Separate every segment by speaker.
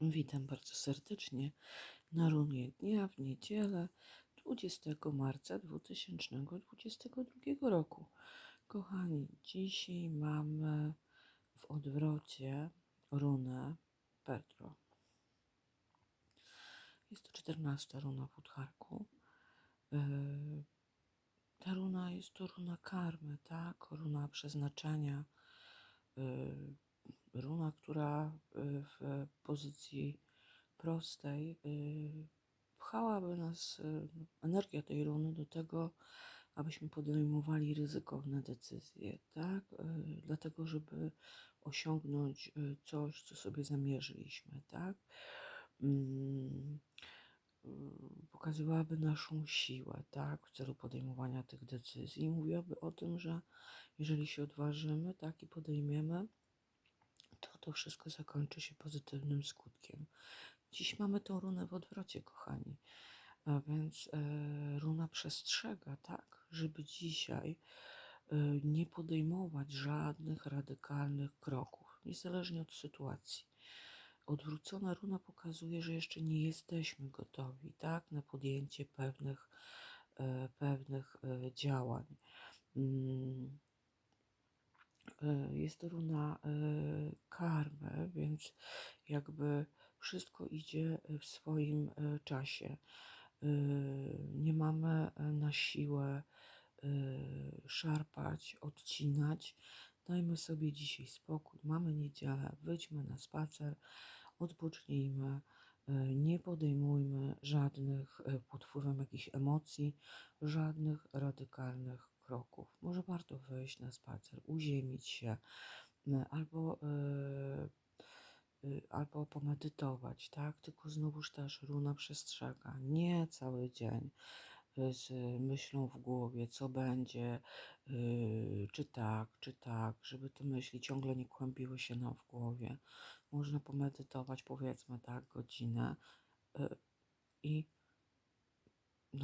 Speaker 1: Witam bardzo serdecznie na runie dnia w niedzielę 20 marca 2022 roku. Kochani, dzisiaj mamy w odwrocie runę Petro. Jest to 14 runa w Udharku. Yy, Ta runa jest to runa karmy, tak? Runa przeznaczenia. Runa, która yy, w pozycji prostej yy, pchałaby nas, yy, energia tej runy do tego, abyśmy podejmowali ryzykowne decyzje, tak? Dlatego, żeby osiągnąć coś, co sobie zamierzyliśmy, tak? Mm, Pokazywałaby naszą siłę, tak? W celu podejmowania tych decyzji. Mówiłaby o tym, że jeżeli się odważymy, tak? I podejmiemy, to wszystko zakończy się pozytywnym skutkiem. Dziś mamy tą runę w odwrocie, kochani. A więc e, runa przestrzega, tak, żeby dzisiaj e, nie podejmować żadnych radykalnych kroków, niezależnie od sytuacji. Odwrócona runa pokazuje, że jeszcze nie jesteśmy gotowi, tak, na podjęcie pewnych, e, pewnych e, działań. Mm, Jest to runa e, karmy, więc jakby wszystko idzie w swoim e, czasie. E, Nie mamy e, na siłę e, szarpać, odcinać. Dajmy sobie dzisiaj spokój. Mamy niedzielę, wyjdźmy na spacer, odpocznijmy. e, Nie podejmujmy żadnych e, pod wpływem jakichś emocji, żadnych radykalnych kroków. Może warto wyjść na spacer, uziemić się, e, albo, e, y, albo pomedytować, tak? Tylko znowuż też runa przestrzega. Nie cały dzień y, z myślą w głowie, co będzie, y, czy tak, czy tak, żeby te myśli ciągle nie kłębiły się nam w głowie. Można pomedytować, powiedzmy, tak, godzinę y, i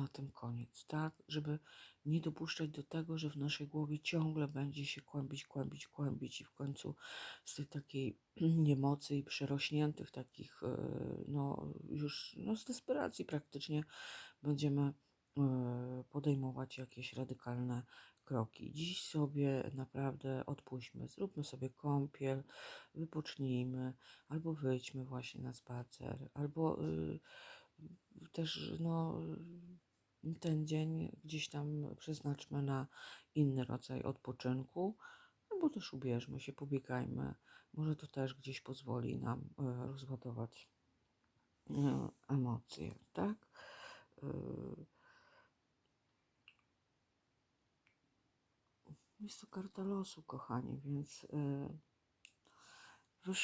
Speaker 1: na tym koniec, tak? Żeby nie dopuszczać do tego, że w naszej głowie ciągle będzie się kłębić, kłębić, kłębić i w końcu z tej takiej niemocy i przerośniętych takich, e, no już no z desperacji praktycznie będziemy e, podejmować jakieś radykalne kroki. Dziś sobie naprawdę odpuśćmy, zróbmy sobie kąpiel, wypocznijmy, albo wyjdźmy właśnie na spacer, albo y, też no, ten dzień gdzieś tam przeznaczmy na inny rodzaj odpoczynku, albo też ubierzmy się, pobiegajmy. Może to też gdzieś pozwoli nam e, rozładować e, emocje, tak? E, Jest to karta losu, kochani, więc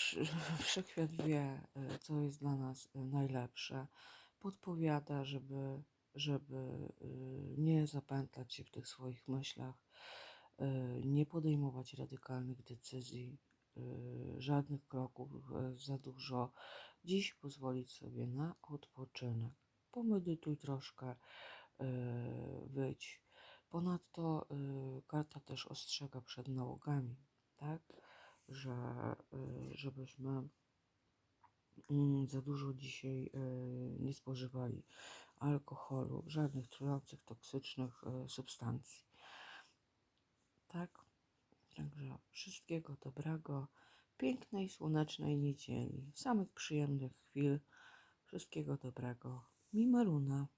Speaker 1: wszechświat wie, co jest dla nas najlepsze. Podpowiada, żeby, żeby e, nie zapętlać się w tych swoich myślach, e, nie podejmować radykalnych decyzji, e, żadnych kroków za dużo. Dziś pozwolić sobie na odpoczynek. Pomedytuj troszkę, wyjdź. Ponadto y, karta też ostrzega przed nałogami, tak? Że y, żebyśmy mm, za dużo dzisiaj y, nie spożywali alkoholu, żadnych trujących, toksycznych y, substancji. Tak? Także wszystkiego dobrego, pięknej, słonecznej niedzieli, samych przyjemnych chwil. Wszystkiego dobrego. Mimaruna.